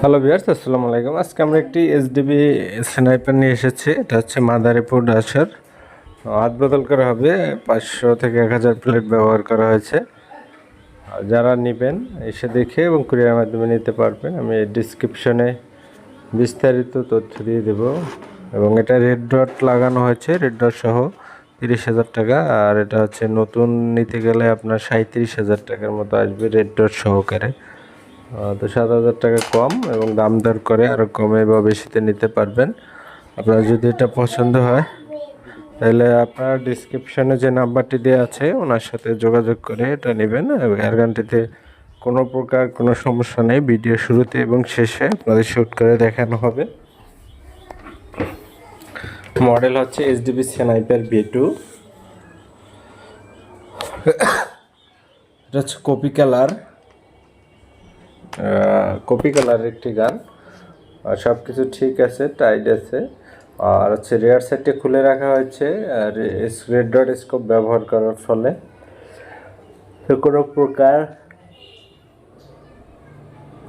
Hello বিয়ার্স আসসালামু আলাইকুম। আজকে আমরা একটি এসডিবি স্নাইপার নিয়ে এসেছি। এটা হচ্ছে মাদারীপুর ডাসার। হাত বদল করা হবে। পাঁচশো থেকে এক হাজার প্লেট ব্যবহার করা হয়েছে। যারা নেবেন, এসে দেখে এবং কুরিয়ার মাধ্যমে নিতে পারবেন। আমি ডিসক্রিপশনে বিস্তারিত তথ্য দিয়ে দেব। এবং এটা রেড ডট লাগানো হয়েছে। রেড ডট সহ তিরিশ হাজার টাকা, আর এটা হচ্ছে নতুন নিতে গেলে আপনার সাঁত্রিশ হাজার টাকার মতো আসবে রেড ডট সহকারে। তো সাত হাজার টাকা কম এবং দাম দর করে আরও কমে বা বেশিতে নিতে পারবেন। আপনার যদি এটা পছন্দ হয়, তাহলে আপনার ডিসক্রিপশনে যে নাম্বারটি দেওয়া আছে, ওনার সাথে যোগাযোগ করে এটা নেবেন। এবং এয়ার গানটিতে কোনো প্রকার কোনো সমস্যা নেই, ভিডিও শুরুতে এবং শেষে আপনাদের শ্যুট করে দেখানো হবে। মডেল হচ্ছে এইচডিবি স্নাইপার বি টু। এটা হচ্ছে কপি কালার। কপি কালারের একটি গান। সব কিছু ঠিক আছে টাইট আছে। আর হচ্ছে রেয়ার সাইডটি খুলে রাখা হয়েছে। আর রেড ডট স্কোপ ব্যবহার করার ফলে। কোনো প্রকার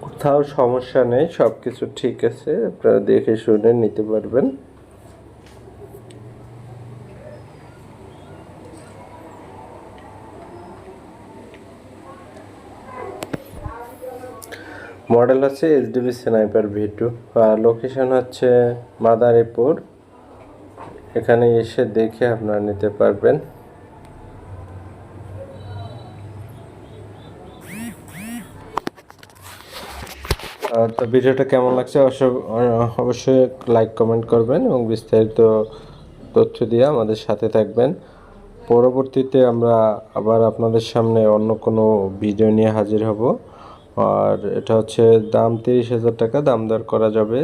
কোথাও সমস্যা নেই সব কিছু ঠিক আছে। আপনারা দেখে শুনে নিতে পারবেন। মডেল হচ্ছে এইচডিবি স্নাইপার ভি টু। আর লোকেশন হচ্ছে মাদারীপুর। এখানে এসে দেখে আপনারা নিতে পারবেন। তো ভিডিওটা কেমন লাগছে অবশ্য- অবশ্যই লাইক কমেন্ট করবেন এবং বিস্তারিত তথ্য দিয়ে আমাদের সাথে থাকবেন। পরবর্তীতে আমরা আবার আপনাদের সামনে অন্য কোনো ভিডিও নিয়ে হাজির হব। আর এটা হচ্ছে দাম তিরিশ হাজার টাকা দাম দর করা যাবে।